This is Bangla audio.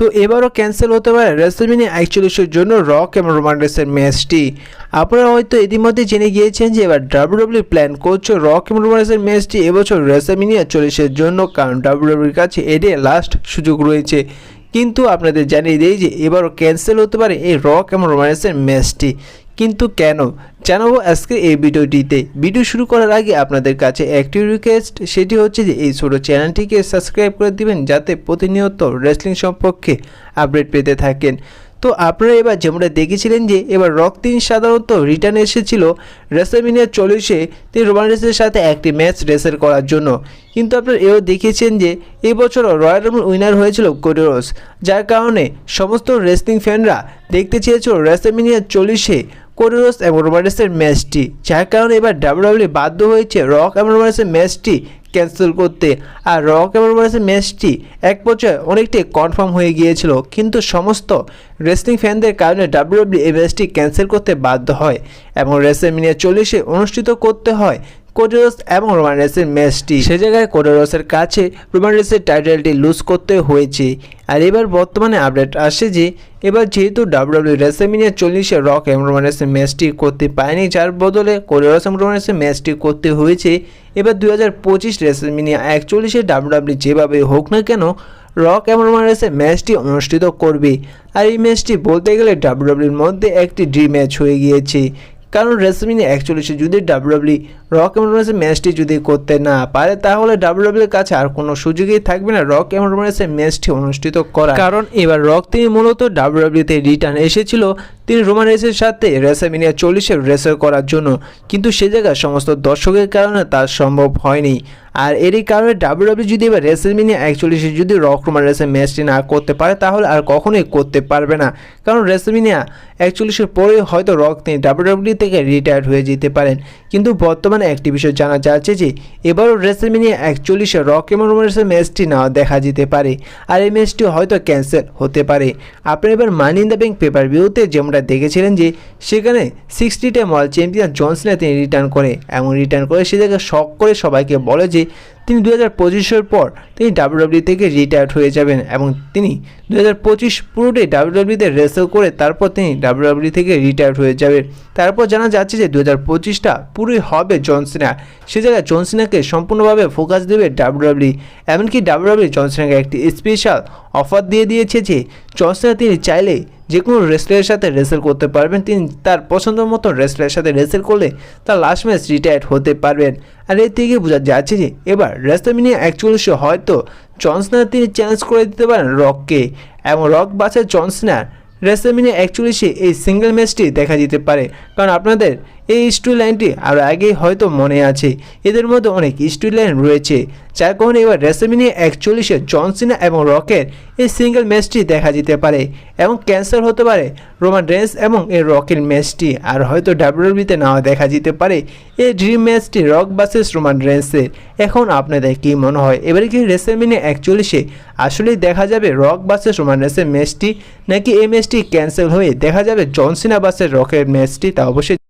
তো এবারও ক্যান্সেল হতে পারে রেসলমিনি একচল্লিশের জন্য রক এবং রোমান রেসের ম্যাচটি। আপনারা হয়তো ইতিমধ্যে জেনে গিয়েছেন যে এবার ডাব্লিউডাব্লিউ প্ল্যান করছে রক এবং রোমান রেসের ম্যাচটি। এবছর রেসলমিনি একচল্লিশের জন্য কারণ ডাব্লিউডাব্লিউর কাছে এটি লাস্ট সুযোগ রয়েছে। কিন্তু আপনাদের জানিয়ে দিই যে এবারও ক্যান্সেল হতে পারে এই রক এবং রোমান্সের ম্যাচটি। কিন্তু কেন? জানাব আজকে এই ভিডিওটিতে। ভিডিও শুরু করার আগে আপনাদের কাছে একটি রিকোয়েস্ট সেটি হচ্ছে যে এই ছোটো চ্যানেলটিকে সাবস্ক্রাইব করে দিবেন যাতে প্রতিনিয়ত রেসলিং সম্পর্কে আপডেট পেতে থাকেন। তো আপনারা এবার যেমনটা দেখেছিলেন যে এবার রক তিন সাধারণত রিটার্ন এসেছিল রেসেমিনিয়া চল্লিশে তিনি রোমান রেসের সাথে একটি ম্যাচ রেসের করার জন্য। কিন্তু আপনারা এও দেখিয়েছেন যে এই বছর রয়্যাল রাম্বল উইনার হয়েছিল কোডেরোস যার কারণে সমস্ত রেসলিং ফ্যানরা দেখতে চেয়েছিল রেসেমিনিয়া চল্লিশে। কোডেরোস এবং রোমানেসের ম্যাচটি, যার কারণে এবার ডাব্লিউডাব্লিউ বাধ্য হয়েছে রক এবং রোমানেসের ম্যাচটি ক্যান্সেল করতে। আর রক এবং রোমানেসের ম্যাচটি এক পর্যায়ে অনেকটাই কনফার্ম হয়ে গিয়েছিল, কিন্তু সমস্ত রেসলিং ফ্যানদের কারণে ডাব্লিউডাব্লিউ এই ম্যাচটি ক্যান্সেল করতে বাধ্য হয় এবং রেসেমিনিয়া চল্লিশে অনুষ্ঠিত করতে হয় কোডেরোস এবং রোমান রেসের ম্যাচটি সে জায়গায় কোডেরোসের কাছে রোমান রেসের টাইটেলটি লুজ করতে হয়েছে। আর এবার বর্তমানে আপডেট আসে যে, এবার যেহেতু ডাব্লিউডাব্লিউ রেসেমিনিয়া চল্লিশে রক এবং রোমান রেসের ম্যাচটি করতে পারেনি, যার বদলে কোডেরোস এবং রোমান রেসের ম্যাচটি করতে হয়েছে। এবার দুই হাজার পঁচিশ রেসেমিনিয়া একচল্লিশে ডাব্লিউডাব্লিউ যেভাবে হোক না কেন, রক এবং রোমান রেসের ম্যাচটি অনুষ্ঠিত করবে। আর এই ম্যাচটি বলতে গেলে ডাব্লিউডাব্লিউর মধ্যে একটি ড্রিম ম্যাচ হয়ে গিয়েছে। কারণ রেসমিনি অ্যাকচুয়ালি যদি ডাব্লিউডাব্লি রক এম রোমান্সের ম্যাচটি যদি করতে না পারে, তাহলে ডাব্লিউডাব্লির কাছে আর কোনো সুযোগই থাকবে না রক এম রোমান্সের ম্যাচটি অনুষ্ঠিত করা কারণ এবার রক তিনি মূলত ডাব্লিউডাব্লিতে রিটার্ন এসেছিল তিনি রোমান রেসের সাথে রেসামিনিয়া চল্লিশে রেসার করার জন্য। কিন্তু সে জায়গায় সমস্ত দর্শকের কারণে তার সম্ভব হয়নি। আর এরই কারণে ডাব্লিউডাব্লিউ যদি এবার রেসেলমিনিয়া একচল্লিশে যদি রক রোমান রেসের ম্যাচটি না করতে পারে, তাহলে আর কখনোই করতে পারবে না। কারণ রেসেলমিনিয়া একচল্লিশের পরে হয়তো রক তিনি ডাব্লিউডাব্লিউ থেকে রিটায়ার হয়ে যেতে পারেন। কিন্তু বর্তমানে একটি বিষয় জানা যাচ্ছে যে, এবারও রেসেলমিনিয়া একচল্লিশে রক এবং রোমান রেসের ম্যাচটি না দেখা যেতে পারে। আর এই ম্যাচটি হয়তো ক্যান্সেল হতে পারে। আপনি এবার money in the bank pay per ভিউতে যেমনটা দেখেছিলেন যে সেখানে সিক্সটি টাইম ওয়ার্ল্ড চ্যাম্পিয়ন জনসনে তিনি রিটার্ন করে। এবং রিটার্ন করে সে জায়গায় শখ করে সবাইকে বলে যে তিনি দু হাজার পঁচিশের পর তিনি ডাব্লিউডাব্লিউ থেকে রিটায়ার্ড হয়ে যাবেন এবং তিনি দু হাজার পঁচিশ পুরোটাই ডাব্লিউডাব্লিউতে রেসেল করে তারপর তিনি ডাব্লিউডাব্লিউ থেকে রিটায়ার্ড হয়ে যাবেন তারপর জানা যাচ্ছে যে দু হাজার পঁচিশটা পুরোই হবে জনসিনা সে জায়গায় জনসিনাকে সম্পূর্ণভাবে ফোকাস দেবে ডাব্লিউডাব্লিউ এমনকি ডাব্লিউডাব্লিউ জনসিনাকে একটি স্পেশাল অফার দিয়ে দিয়েছে যে জনসিনা তিনি চাইলে যে কোনো রেসলারের সাথে রেসেল করতে পারবেন। তিনি তার পছন্দ মতো রেসলারের সাথে রেসেল করলে তার লাস্ট ম্যাচ রিটায়ার্ড হতে পারবেন। আর এর থেকে বোঝা যাচ্ছে যে এবার রেসলামিনিয়া একচল্লিশে হয়তো জনসনার তিনি চ্যালেঞ্জ করে দিতে পারেন রককে এবং রক বাসে জনসনার রেসলামিনিয়া একচল্লিশে এই সিঙ্গেল ম্যাচটি দেখা যেতে পারে। কারণ আপনাদের এই স্টোরি লাইনটি আরও আগেই হয়তো মনে আছে। এদের মধ্যে অনেক স্টোরি লাইন রয়েছে। যার কারণে এবার রেসেমিনিয়া একচল্লিশে জনসিনা এবং রকের এই সিঙ্গেল ম্যাচটি দেখা যেতে পারে এবং ক্যান্সেল হতে পারে। রোমান রেন্স এবং এই রকের ম্যাচটি আর হয়তো ডাব্লিউবিতে নাও দেখা যেতে পারে। এই ড্রিম ম্যাচটি রক বাসেস রোমান রেন্সের এখন আপনাদের কি মনে হয়? এবারে কি রেসেমিনিয়া একচল্লিশে আসলেই দেখা যাবে রক বাসেস রোমান রেন্সের ম্যাচটি নাকি এই ম্যাচটি ক্যান্সেল হয়ে দেখা যাবে জনসিনা বাসের রকের ম্যাচটি তা অবশ্যই